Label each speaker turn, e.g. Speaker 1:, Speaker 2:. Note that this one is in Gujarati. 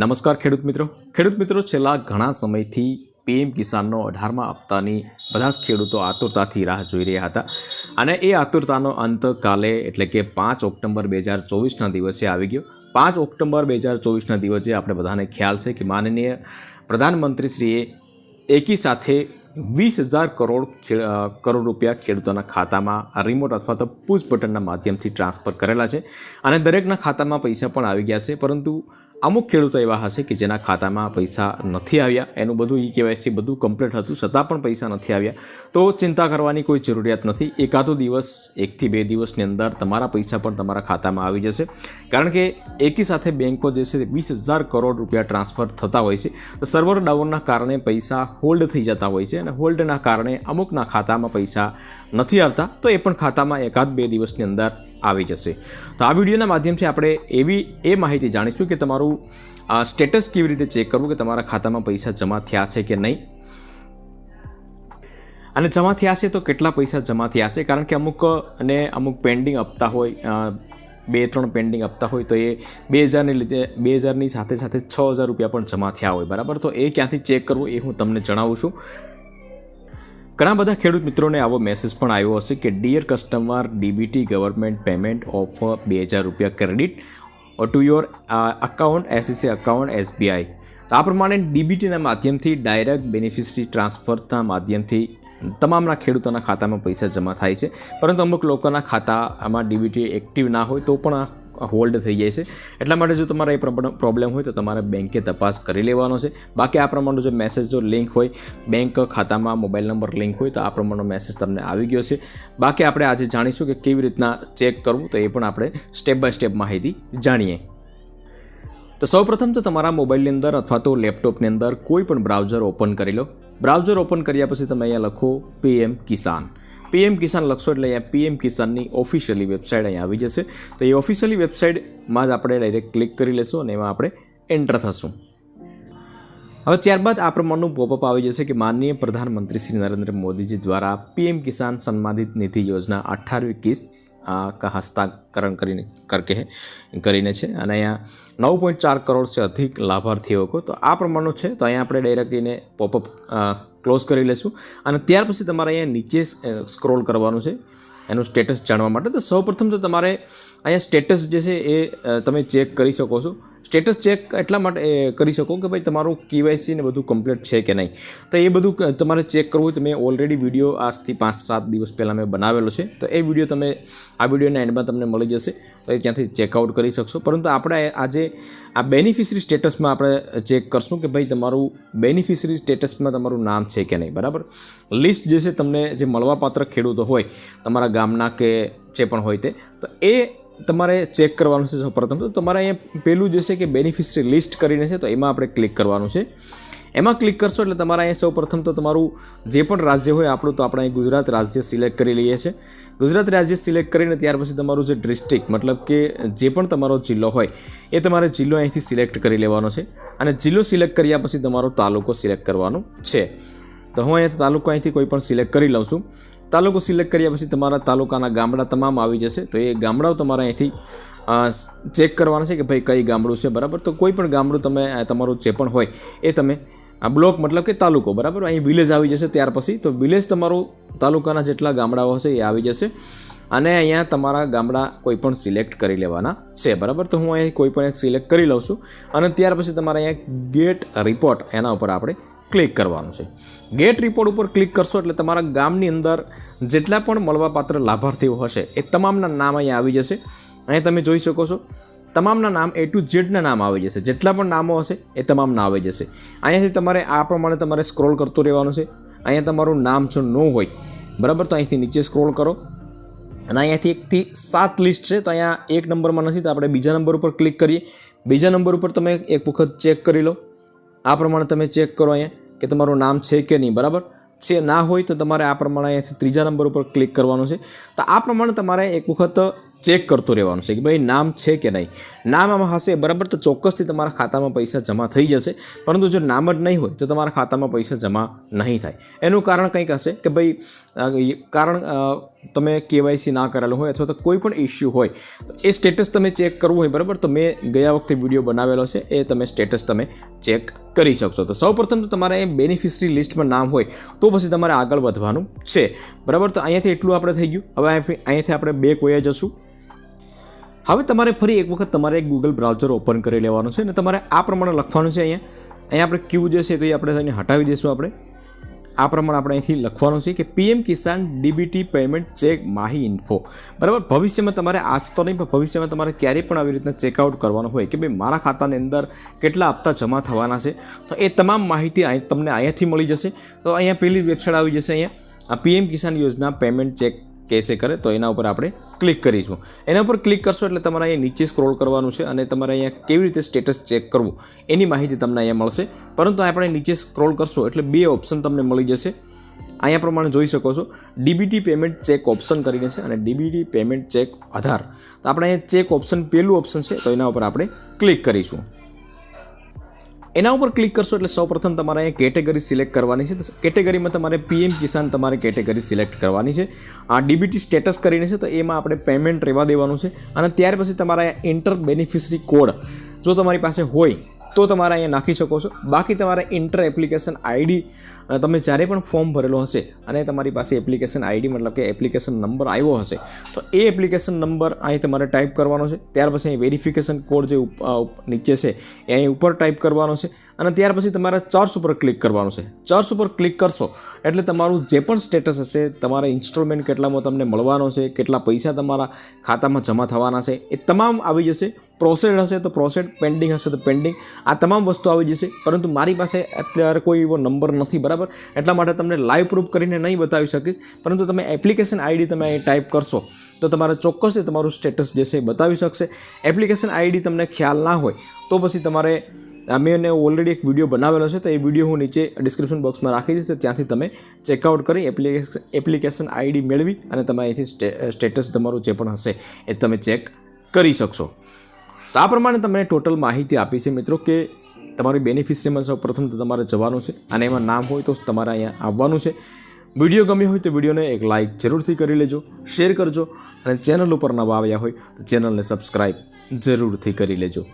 Speaker 1: નમસ્કાર ખેડૂત મિત્રો. ખેડૂત મિત્રો, છેલ્લા ઘણા સમયથી પીએમ કિસાનનો અઢારમા હપ્તાની બધા જ ખેડૂતો આતુરતાથી રાહ જોઈ રહ્યા હતા. અને એ આતુરતાનો અંત કાલે, એટલે કે પાંચ ઓક્ટોબર બે હજાર ચોવીસના દિવસે આવી ગયો. પાંચ ઓક્ટોબર બે હજાર ચોવીસના દિવસે આપણે બધાને ખ્યાલ છે કે માનનીય પ્રધાનમંત્રીશ્રીએ એકી સાથે વીસ હજાર કરોડ કરોડ રૂપિયા ખેડૂતોના ખાતામાં રિમોટ અથવા તો પુશ બટનના માધ્યમથી ટ્રાન્સફર કરેલા છે. અને દરેકના ખાતામાં પૈસા પણ આવી ગયા છે, પરંતુ અમુક ખેડૂતો એવા હશે કે જેના ખાતામાં પૈસા નથી આવ્યા. એનું બધું ઈ કેવાયસી બધું કમ્પ્લીટ હતું, છતાં પણ પૈસા નથી આવ્યા. તો ચિંતા કરવાની કોઈ જરૂરિયાત નથી. એકાદો દિવસ, એકથી બે દિવસની અંદર તમારા પૈસા પણ તમારા ખાતામાં આવી જશે. કારણ કે એકી સાથે બેન્કો જે છે વીસ હજાર કરોડ રૂપિયા ટ્રાન્સફર થતા હોય છે. તો સર્વર ડાઉનના કારણે પૈસા હોલ્ડ થઈ જતા હોય છે અને હોલ્ડના કારણે અમુકના ખાતામાં પૈસા નથી આવતા. તો એ પણ ખાતામાં એકાદ બે દિવસની અંદર આવી જશે. તો આ વિડીયોના માધ્યમથી આપણે એવી એ માહિતી જાણીશું કે તમારું સ્ટેટસ કેવી રીતે ચેક કરવું કે તમારા ખાતામાં પૈસા જમા થયા છે કે નહીં? અને જમા થયા છે તો કેટલા પૈસા જમા થયા છે? કારણ કે અમુક અને અમુક પેન્ડિંગ આપતા હોય બે, ત્રણ પેન્ડિંગ આપતા હોય, તો એ બે હજારની લીધે, બે હજારની સાથે સાથે છ હજાર રૂપિયા પણ જમા થયા હોય. બરાબર? તો એ ક્યાંથી ચેક કરવું એ હું તમને જણાવું છું. ઘણા બધા ખેડૂત મિત્રોને આવો મેસેજ પણ આવ્યો હશે કે dear customer DBT government payment of બે હજાર રૂપિયા credit to your account ACC account SBI તો આ પ્રમાણે ડીબીટીના માધ્યમથી ડાયરેક્ટ બેનિફિશરી ટ્રાન્સફરના માધ્યમથી તમામના ખેડૂતોના ખાતામાં પૈસા જમા થાય છે. પરંતુ અમુક લોકોના ખાતામાં ડીબીટી એક્ટિવ ના હોય તો પણ આ હોલ્ડ થઈ જાય છે. એટલા માટે જો તમારે એ પ્રોબ્લેમ હોય તો તમારે બેંકે તપાસ કરી લેવાનો છે. બાકી આ પ્રમાણનો જો મેસેજ જો લિંક હોય બેંક ખાતામાં મોબાઈલ નંબર લિંક હોય તો આ પ્રમાણનો મેસેજ તમને આવી ગયો છે. બાકી આપણે આજે જાણીશું કે કેવી રીતના ચેક કરવું તો એ પણ આપણે સ્ટેપ બાય સ્ટેપ માહિતી જાણીએ. તો સૌપ્રથમ તો તમારા મોબાઈલની અંદર અથવા તો લેપટોપની અંદર કોઈ પણ બ્રાઉઝર ઓપન કરી લો. બ્રાઉઝર ઓપન કર્યા પછી તમે અહીંયા લખો પીએમ કિસાન પીએમ કિસાન લખશો એટલે અહીંયા પીએમ કિસાનની ઓફિશિયલી વેબસાઇટ અહીંયા આવી જશે. તો એ ઓફિશિયલી વેબસાઇટમાં જ આપણે ડાયરેક્ટ ક્લિક કરી લેશું અને એમાં આપણે એન્ટર થશું. હવે ત્યારબાદ આ પ્રમાણનું પોપઅપ આવી જશે કે માનનીય પ્રધાનમંત્રી શ્રી નરેન્દ્ર મોદીજી દ્વારા પીએમ કિસાન સન્માનિત નિધિ યોજના અઠ્ઠારમી કિસ્ત આ હસ્તાકરણ કરીને કરકે કરીને છે. અને અહીંયા નવ પોઈન્ટ ચાર કરોડ છે અધિક લાભાર્થીઓ કો. તો આ પ્રમાણનું છે. તો અહીંયા આપણે ડાયરેક્ટ એને પોપઅપ ક્લોઝ કરી લેશું. અને ત્યાર પછી તમારે અહીંયા નીચે સ્ક્રોલ કરવાનું છે. એનું સ્ટેટસ જાણવા માટે. તો સૌપ્રથમ તો તમારે અહીંયા સ્ટેટસ જે છે એ તમે ચેક કરી શકો છો. સ્ટેટસ ચેક એટલા માટે કરી શકો કે ભાઈ તમારું કેવાયસી ને બધું કમ્પ્લીટ છે કે નહીં. તો એ બધું તમારે ચેક કરવું હોય તો મેં ઓલરેડી વીડિયો આજથી પાંચ સાત દિવસ પહેલાં મેં બનાવેલો છે. તો એ વીડિયો તમે, આ વિડીયોના એન્ડમાં તમને મળી જશે. તો એ ત્યાંથી ચેકઆઉટ કરી શકશો. પરંતુ આપણે આજે આ બેનિફિશરી સ્ટેટસમાં આપણે ચેક કરશું કે ભાઈ તમારું બેનિફિશરી સ્ટેટસમાં તમારું નામ છે કે નહીં. બરાબર? લિસ્ટ જે છે તમને જે મળવાપાત્ર ખેડૂતો હોય, તમારા ગામના કે જે પણ હોય તે, તો એ તમારે ચેક કરવાનું છે સૌપ્રથમ તો તમારે અહીંયા પહેલું જે છે કે બેનિફિશરી લિસ્ટ કરીને છે તો એમાં આપણે ક્લિક કરવાનું છે. એમાં ક્લિક કરશો એટલે તમારે અહીંયા સૌપ્રથમ તો તમારું જે પણ રાજ્ય હોય આપણું તો આપણે અહીં ગુજરાત રાજ્ય સિલેક્ટ કરી લઈએ છીએ. ગુજરાત રાજ્ય સિલેક્ટ કરીને ત્યાર પછી તમારું જે ડિસ્ટ્રિક્ટ મતલબ કે જે પણ તમારો જિલ્લો હોય એ તમારે જિલ્લો અહીંથી સિલેક્ટ કરી લેવાનો છે અને જિલ્લો સિલેક્ટ કર્યા પછી તમારો તાલુકો સિલેક્ટ કરવાનો છે. તો હું અહીંયા તાલુકો અહીંથી કોઈ પણ સિલેક્ટ કરી લઉં છું. તાલુકો સિલેક્ટ કર્યા પછી તમારા તાલુકાના ગામડા તમામ આવી જશે. તો એ ગામડાઓ તમારે અહીંથી ચેક કરવાના છે કે ભાઈ કઈ ગામડું છે, બરાબર? તો કોઈ પણ ગામડું તમે તમારું જે પણ હોય એ તમે આ બ્લોક મતલબ કે તાલુકો, બરાબર? અહીં વિલેજ આવી જશે ત્યાર પછી. તો વિલેજ તમારું તાલુકાના જેટલા ગામડાઓ હશે એ આવી જશે. અને અહીંયા તમારા ગામડા કોઈ પણ સિલેક્ટ કરી લેવાના છે, બરાબર? તો હું અહીં કોઈ પણ એક સિલેક્ટ કરી લઉં છું. અને ત્યાર પછી તમારે અહીંયા ગેટ રિપોર્ટ એના ઉપર આપણે ક્લિક કરવાનું છે. ગેટ રિપોર્ટ ઉપર ક્લિક કરશો એટલે તમારા ગામની અંદર જેટલા પણ મળવાપાત્ર લાભાર્થીઓ હશે, એ તમામના નામ અહીંયા આવી જશે. અહીંયા તમે જોઈ શકો છો, તમામના નામ એ ટુ ઝેડના નામ આવી જશે. જેટલા પણ નામો હશે, એ તમામના આવી જશે. અહીંયાથી તમારે આ પ્રમાણે તમારે સ્ક્રોલ કરતું રહેવાનું છે. અહીંયા તમારું નામ જો ન હોય, બરાબર? તો અહીંથી નીચે સ્ક્રોલ કરો. અને અહીંયાથી એકથી સાત લિસ્ટ છે, તો અહીંયા એક નંબરમાં નથી, તો આપણે બીજા નંબર ઉપર ક્લિક કરીએ. બીજા નંબર ઉપર તમે એક વખત ચેક કરી લો. આ પ્રમાણે તમે ચેક કરો અહીંયા. કે તમારું નામ છે કે નહીં, બરાબર? છે, ના હોય તો તમારે આ પ્રમાણે અહીંયાથી ત્રીજા નંબર ઉપર ક્લિક કરવાનું છે. તો આ પ્રમાણે તમારે એક વખત ચેક કરતું રહેવાનું છે કે ભાઈ નામ છે કે નહીં. નામ આમાં હશે, બરાબર? તો ચોક્કસથી તમારા ખાતામાં પૈસા જમા થઈ જશે. પરંતુ જો નામ જ નહીં હોય તો તમારા ખાતામાં પૈસા જમા નહીં થાય. એનું કારણ કંઈક હશે કે ભાઈ કારણ તમે કેવાયસી ના કરેલું હોય અથવા તો કોઈ પણ ઇસ્યુ હોય, તો એ સ્ટેટસ તમે ચેક કરવું હોય, બરાબર? તો મેં ગયા વખતે વીડિયો બનાવેલો છે, એ તમે સ્ટેટસ તમે ચેક કરી શકશો. તો સૌપ્રથમ તો તમારે અહીં બેનિફિશરી લિસ્ટમાં નામ હોય, તો પછી તમારે આગળ વધવાનું છે. બરાબર? તો અહીંયાથી એટલું આપણે થઈ ગયું. હવે અહીંયાથી આપણે બે કોયા જશું. હવે તમારે ફરી એક વખત તમારે ગૂગલ બ્રાઉઝર ઓપન કરી લેવાનું છે અને તમારે આ પ્રમાણે લખવાનું છે અહીંયા. અહીંયા આપણે ક્યુ જે છે તો એ આપણે હટાવી દઈશું આપણે. આ પ્રમાણે આપણે અહીંથી લખવાનું છે કે PM Kisan DBT payment check Mahi info. બરાબર? ભવિષ્યમાં તમારે આજ તો નહીં, પણ ભવિષ્યમાં તમારે ક્યારેય પણ આવી રીતના ચેકઆઉટ કરવાનું હોય કે ભાઈ મારા ખાતાની અંદર કેટલા હપ્તા જમા થવાના છે, તો એ તમામ માહિતી તમને અહીંયાથી મળી જશે. તો અહીંયા પેલી વેબસાઇટ આવી જશે અહીંયા. આ પીએમ કિસાન યોજના પેમેન્ટ ચેક કેસે કરે, તો એના ઉપર આપણે ક્લિક કરીશું. એના ઉપર ક્લિક કરશો એટલે તમારે અહીંયા નીચે સ્ક્રોલ કરવાનું છે અને તમારે અહીંયા કેવી રીતે સ્ટેટસ ચેક કરવું, એની માહિતી તમને અહીંયા મળશે. પરંતુ આપણે નીચે સ્ક્રોલ કરશો એટલે બે ઓપ્શન તમને મળી જશે. અહીંયા પ્રમાણે જોઈ શકો છો, ડીબીટી પેમેન્ટ ચેક ઓપ્શન કરીને છે અને ડીબીટી પેમેન્ટ ચેક આધાર. તો આપણે અહીંયા ચેક ઓપ્શન, પહેલું ઓપ્શન છે, તો એના ઉપર આપણે ક્લિક કરીશું. એના ઉપર ક્લિક કરશો એટલે સૌપ્રથમ તમારે અહીંયા કેટેગરી સિલેક્ટ કરવાની છે. કેટેગરીમાં તમારે પીએમ કિસાન તમારે કેટેગરી સિલેક્ટ કરવાની છે. આ ડીબીટી સ્ટેટસ કરીને છે, તો એમાં આપણે પેમેન્ટ રહેવા દેવાનું છે. અને ત્યાર પછી તમારા ઇન્ટર બેનિફિશરી કોડ જો તમારી પાસે હોય, તો તમારે અહીંયા નાખી શકો છો. બાકી તમારે ઇન્ટર એપ્લિકેશન આઈડી તમે જ્યારે પણ ફોર્મ ભરેલો હશે અને તમારી પાસે એપ્લિકેશન આઈડી મતલબ કે એપ્લિકેશન નંબર આવ્યો હશે, તો એ એપ્લિકેશન નંબર અહીં તમારે ટાઈપ કરવાનો છે. ત્યાર પછી અહીં વેરિફિકેશન કોડ જે નીચે છે, એ અહીં ઉપર ટાઈપ કરવાનો છે. અને ત્યાર પછી તમારે ચર્ચ ઉપર ક્લિક કરવાનું છે. ચર્ચ ઉપર ક્લિક કરશો, એટલે તમારું જે પણ સ્ટેટસ હશે, તમારા ઇન્સ્ટોલમેન્ટ કેટલામાં તમને મળવાનો છે, કેટલા પૈસા તમારા ખાતામાં જમા થવાના છે, એ તમામ આવી જશે. પ્રોસેડ હશે તો પ્રોસેડ પેન્ડિંગ હશે તો પેન્ડિંગ આ તમામ વસ્તુ આવી જશે, પરંતુ મારી પાસે અત્યારે કોઈ એવો નંબર નથી, બરાબર? એટલા માટે તમને લાઈવ પ્રૂફ કરીને નહીં બતાવી શકીશ. પરંતુ તમે એપ્લિકેશન આઈડી તમે અહીં ટાઈપ કરશો, તો તમારે ચોક્કસ એ તમારું સ્ટેટસ જે છે એ બતાવી શકશે. એપ્લિકેશન આઈડી તમને ખ્યાલ ના હોય, તો પછી તમારે મેં એને ઓલરેડી એક વીડિયો બનાવેલો છે, તો એ વીડિયો હું નીચે ડિસ્ક્રિપ્શન બોક્સમાં રાખી દઈશ ત્યાંથી તમે ચેકઆઉટ કરી એપ્લિકેશન એપ્લિકેશન આઈડી મેળવી અને તમે અહીંથી સ્ટે- સ્ટેટસ તમારું જે પણ હશે એ તમે ચેક કરી શકશો. તો આ પ્રમાણે તમને ટોટલ માહિતી આપી છે મિત્રો કે તમારી બેનિફિશરીમાં સૌ પ્રથમ તો તમારે જવાનું છે. અને એમાં નામ હોય તો તમારે અહીંયા આવવાનું છે. વીડિયો ગમ્યો હોય તો વિડીયોને એક લાઇક જરૂરથી કરી લેજો શેર કરજો અને ચેનલ ઉપર નવા આવ્યા હોય તો ચેનલને સબસ્ક્રાઈબ જરૂરથી કરી લેજો.